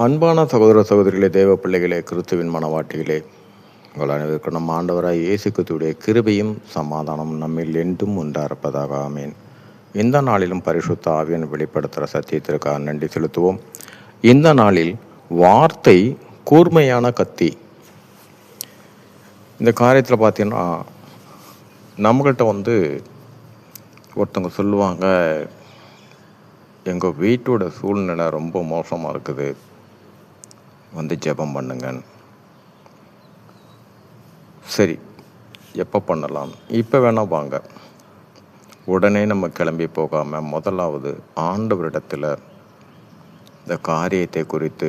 அன்பான சகோதர சகோதரிகளே தேவ பிள்ளைகளே கிறிஸ்துவின் மனவாட்டிகளே உங்கள் அனைவருக்கும் நம் ஆண்டவராய் இயேசு கிறிஸ்துவுடைய கிருபையும் சமாதானம் நம்மில் என்றும் உண்டாயிருப்பதாக ஆமேன். இந்த நாளிலும் பரிசுத்த ஆவியன் வெளிப்படுத்துகிற சத்தியத்திற்காக நன்றி செலுத்துவோம். இந்த நாளில் வார்த்தை கூர்மையான கத்தி. இந்த காரியத்தில் பார்த்தீங்கன்னா நம்மகிட்ட வந்து ஒருத்தவங்க சொல்லுவாங்க எங்கள் வீட்டோட சூழ்நிலை ரொம்ப மோசமாக இருக்குது. வந்து ஜெபம் பண்ணுங்கள் சரி எப்போ பண்ணலாம்? இப்போ வேணால் வாங்க. உடனே நம்ம கிளம்பி போகாமல் முதலாவது ஆண்டவரிடத்தில் இந்த காரியத்தை குறித்து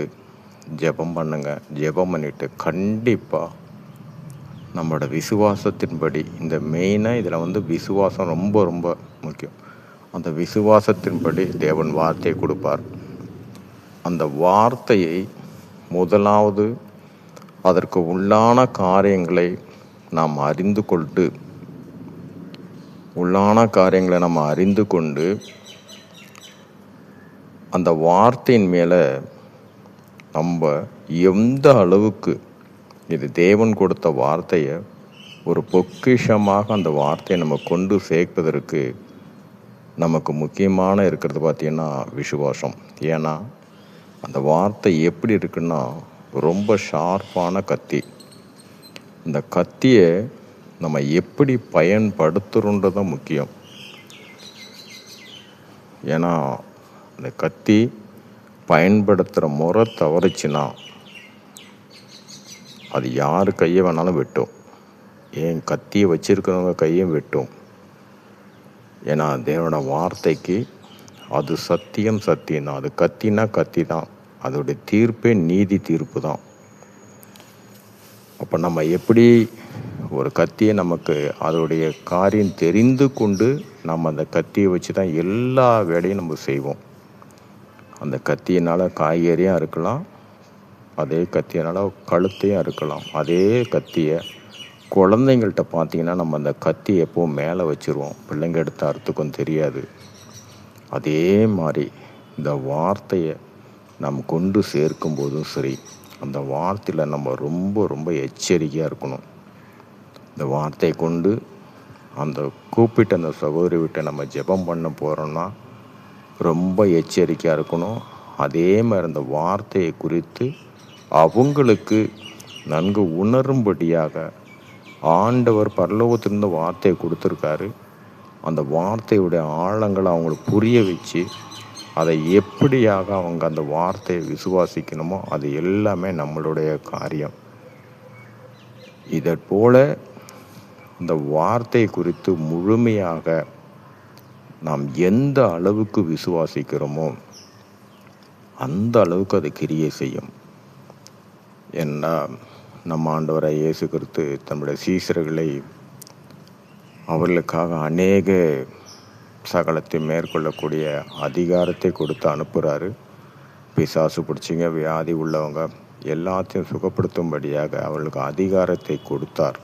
ஜெபம் பண்ணுங்க. ஜெபம் பண்ணிட்டு கண்டிப்பாக நம்மளோட விசுவாசத்தின்படி இந்த மெயினாக இதில் வந்து விசுவாசம் ரொம்ப ரொம்ப முக்கியம். அந்த விசுவாசத்தின்படி தேவன் வார்த்தையை கொடுப்பார். அந்த வார்த்தையை முதலாவது அதற்கு உள்ளான காரியங்களை நாம் அறிந்து கொண்டு உள்ளான காரியங்களை நம்ம அறிந்து கொண்டு அந்த வார்த்தையின் மேலே நம்ம எந்த அளவுக்கு இது தேவன் கொடுத்த வார்த்தையை ஒரு பொக்கிஷமாக அந்த வார்த்தையை நம்ம கொண்டு சேர்ப்பதற்கு நமக்கு முக்கியமான இருக்கிறது பார்த்திங்கன்னா விசுவாசம். ஏன்னா அந்த வார்த்தை எப்படி இருக்குன்னா ரொம்ப ஷார்ப்பான கத்தி. இந்த கத்தியை நம்ம எப்படி பயன்படுத்துகிறோன்றது தான் முக்கியம். ஏன்னா அந்த கத்தி பயன்படுத்துகிற முறை தவறுச்சுன்னா அது யார் கையை வேணாலும் வெட்டும். ஏன் கத்தியை வச்சுருக்கிறவங்க கையும் வெட்டும். ஏன்னா தேவனோட வார்த்தைக்கு அது சத்தியம் சத்தியம் தான் அது கத்தினா கத்தி தான் அதோடைய தீர்ப்பே நீதி தீர்ப்பு தான். அப்போ நம்ம எப்படி ஒரு கத்தியை நமக்கு அதோடைய காரியம் தெரிந்து கொண்டு நம்ம அந்த கத்தியை வச்சு தான் எல்லா வேலையும் நம்ம செய்வோம். அந்த கத்தியினால் காய்கறியாக இருக்கலாம் அதே கத்தியினால் கழுத்தையும் இருக்கலாம். அதே கத்தியை குழந்தைங்கள்ட்ட பார்த்தீங்கன்னா நம்ம அந்த கத்தி எப்போவும் மேலே வச்சுருவோம். பிள்ளைங்க எடுத்த அறுத்துக்கும் தெரியாது. அதே மாதிரி இந்த வார்த்தையை நாம் கொண்டு சேர்க்கும் போதும் சரி அந்த வார்த்தையில் நம்ம ரொம்ப ரொம்ப எச்சரிக்கையாக இருக்கணும். இந்த வார்த்தையை கொண்டு அந்த கூப்பிட்ட அந்த சகோதரி விட்டு நம்ம ஜெபம் பண்ண போகிறோம்னா ரொம்ப எச்சரிக்கையாக இருக்கணும். அதே மாதிரி அந்த வார்த்தையை குறித்து அவங்களுக்கு நன்கு உணரும்படியாக ஆண்டவர் பரலோகத்திலிருந்து வார்த்தையை கொடுத்துருக்காரு. அந்த வார்த்தையுடைய ஆழங்களை அவங்களுக்கு புரிய வச்சு அதை எப்படியாக அவங்க அந்த வார்த்தையை விசுவாசிக்கணுமோ அது எல்லாமே நம்மளுடைய காரியம். இதை போல இந்த வார்த்தை குறித்து முழுமையாக நாம் எந்த அளவுக்கு விசுவாசிக்கிறோமோ அந்த அளவுக்கு அது கிரியை செய்யும். ஏன்னா நம்ம ஆண்டவரை இயேசு கிறிஸ்து தன்னுடைய சீசர்களை அவர்களுக்காக அநேக சகலத்தை மேற்கொள்ளக்கூடிய அதிகாரத்தை கொடுத்து அனுப்புகிறாரு பிசாசு பிடிச்சிங்க வியாதி உள்ளவங்க எல்லாத்தையும் சுகப்படுத்தும்படியாக அவர்களுக்கு அதிகாரத்தை கொடுத்தார்.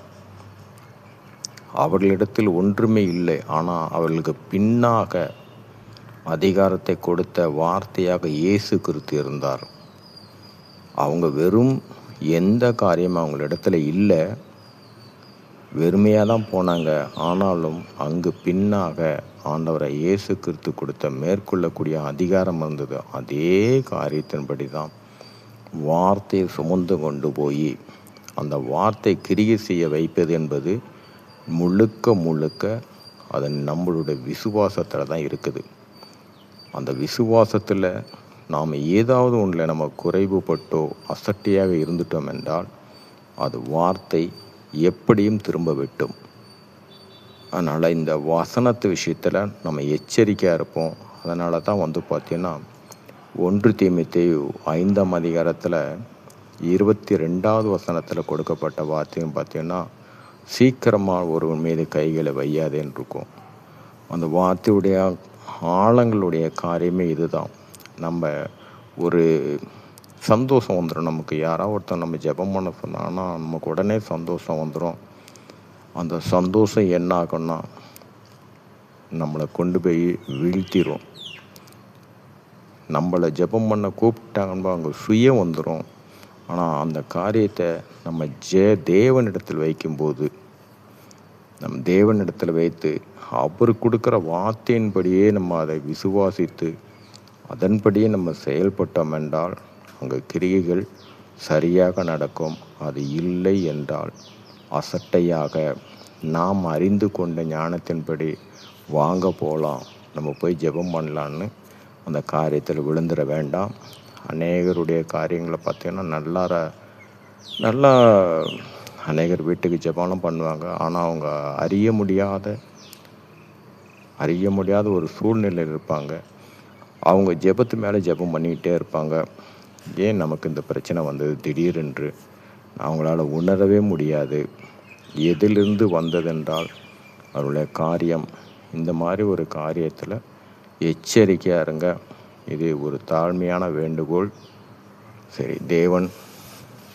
அவர்களிடத்தில் ஒன்றுமே இல்லை ஆனால் அவர்களுக்கு பின்னாக அதிகாரத்தை கொடுத்த வார்த்தையாக இயேசு கிறித்து இருந்தார். அவங்க வெறும் எந்த காரியம் அவங்களிடத்துல இல்லை வெறுமையாக தான் போனாங்க. ஆனாலும் அங்கு பின்னாக ஆண்டவரை இயேசு கிறிஸ்து கொடுத்த மேற்கொள்ளக்கூடிய அதிகாரம் இருந்தது. அதே காரியத்தின்படி தான் வார்த்தையை சுமந்து கொண்டு போய் அந்த வார்த்தை கிரியை செய்ய வைப்பது என்பது முழுக்க முழுக்க அது நம்மளுடைய விசுவாசத்தில் தான் இருக்குது. அந்த விசுவாசத்தில் நாம் ஏதாவது ஒன்றில் நம்ம குறைவுபட்டோ அசட்டியாக இருந்துட்டோம் என்றால் அது வார்த்தை எப்படியும் திரும்ப விட்டும். அதனால் இந்த வசனத்து விஷயத்தில் நம்ம எச்சரிக்கையாக இருப்போம். அதனால தான் வந்து பார்த்திங்கன்னா ஒன்று தீமித்தை ஐந்தாம் அதிகாரத்தில் இருபத்தி ரெண்டாவது வசனத்தில் கொடுக்கப்பட்ட வார்த்தையும் பார்த்திங்கன்னா சீக்கிரமாக ஒருவன் மீது கைகளை வையாதேன்னு இருக்கும். அந்த வார்த்தையுடைய ஆழங்களுடைய காரியமே இதுதான். நம்ம ஒரு சந்தோஷம் வந்துடும் நமக்கு யாராவது ஒருத்தர் நம்ம ஜெபம் பண்ண சொன்னாங்கன்னா நமக்கு உடனே சந்தோஷம் வந்துடும் அந்த சந்தோஷம் என்ன ஆகும்னா நம்மளை கொண்டு போய் வீழ்த்திடும் நம்மளை ஜெபம் பண்ண கூப்பிட்டாங்கன்னா அவங்க சுயம் வந்துடும் ஆனால் அந்த காரியத்தை நம்ம ஜெ தேவனிடத்தில் வைக்கும்போது நம் தேவனிடத்தில் வைத்து அவர் கொடுக்குற வார்த்தையின்படியே நம்ம அதை விசுவாசித்து அதன்படியே நம்ம செயல்பட்டோம் என்றால் அங்கே கிரியைகள் சரியாக நடக்கும். அது இல்லை என்றால் அசட்டையாக நாம் அறிந்து கொண்ட ஞானத்தின்படி வாங்க போகலாம் நம்ம போய் ஜெபம் பண்ணலான்னு அந்த காரியத்தில் விழுந்துட வேண்டாம். அநேகருடைய காரியங்களை பார்த்தீங்கன்னா நல்லா நல்லா அநேகர் வீட்டுக்கு ஜெபம்லாம் பண்ணுவாங்க. ஆனால் அவங்க அறிய முடியாத அறிய முடியாத ஒரு சூழ்நிலையில் இருப்பாங்க. அவங்க ஜெபத்து மேலே ஜெபம் பண்ணிக்கிட்டே இருப்பாங்க. ஏன் நமக்கு இந்த பிரச்சனை வந்தது? திடீரென்று அவங்களால உணரவே முடியாது. எதிலிருந்து வந்ததென்றால் அவருடைய காரியம் இந்த மாதிரி ஒரு காரியத்தில் எச்சரிக்கையாக இருங்க. இது ஒரு தாழ்மையான வேண்டுகோள். சரி தேவன்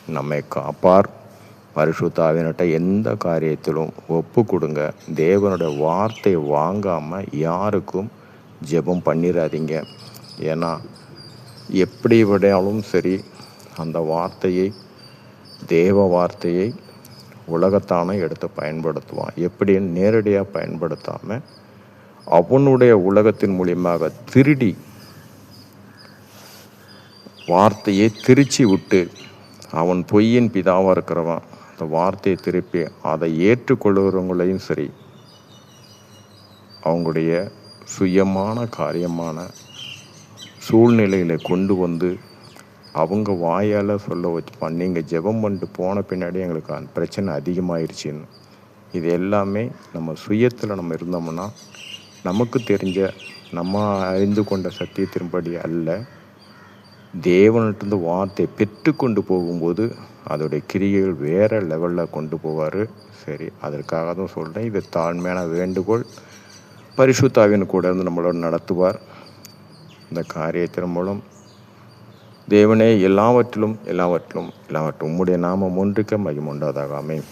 நம்மை காப்பார். பரிசுத்தாவினிட்ட எந்த காரியத்திலும் ஒப்பு கொடுங்க. தேவனுடைய வார்த்தை வாங்காமல் யாருக்கும் ஜெபம் பண்ணிடாதீங்க ஏன்னா எப்படி விடையாலும் சரி அந்த வார்த்தையை தேவ வார்த்தையை உலகத்தானே எடுத்து பயன்படுத்துவான். எப்படின்னு நேரடியாக பயன்படுத்தாமல் அவனுடைய உலகத்தின் மூலியமாக திருடி வார்த்தையை திருச்சி விட்டு அவன் பொய்யின் பிதாவாக இருக்கிறவன் அந்த வார்த்தையை திருப்பி அதை ஏற்றுக்கொள்கிறவங்களையும் சரி அவங்களுடைய சுயமான காரியமான சூழ்நிலையில் கொண்டு வந்து அவங்க வாயால் சொல்ல வச்சுப்பான் நீங்கள் ஜெபம் பண்ணிட்டு போன பின்னாடி எங்களுக்கு அந்த பிரச்சனை அதிகமாயிருச்சுன்னு. இது எல்லாமே நம்ம சுயத்தில் நம்ம இருந்தோம்னா நமக்கு தெரிஞ்ச நம்ம அறிந்து கொண்ட சத்தியத்தின்படி அல்ல. தேவனிட்டிருந்து வார்த்தை பெற்றுக்கொண்டு போகும்போது அதோடைய கிரியைகள் வேறு லெவலில் கொண்டு போவார். சரி அதற்காக தான் சொல்கிறேன் இது தாழ்மையான வேண்டுகோள். பரிசுத்தாவின் கூட இருந்து நம்மளோட நடத்துவார். இந்த காரியத்தின் மூலம் தேவனே எல்லாவற்றிலும் எல்லாவற்றிலும் எல்லாவற்றும் உம்முடைய நாமம் ஒன்றுக்க மகிமுண்டாதாக ஆமென்.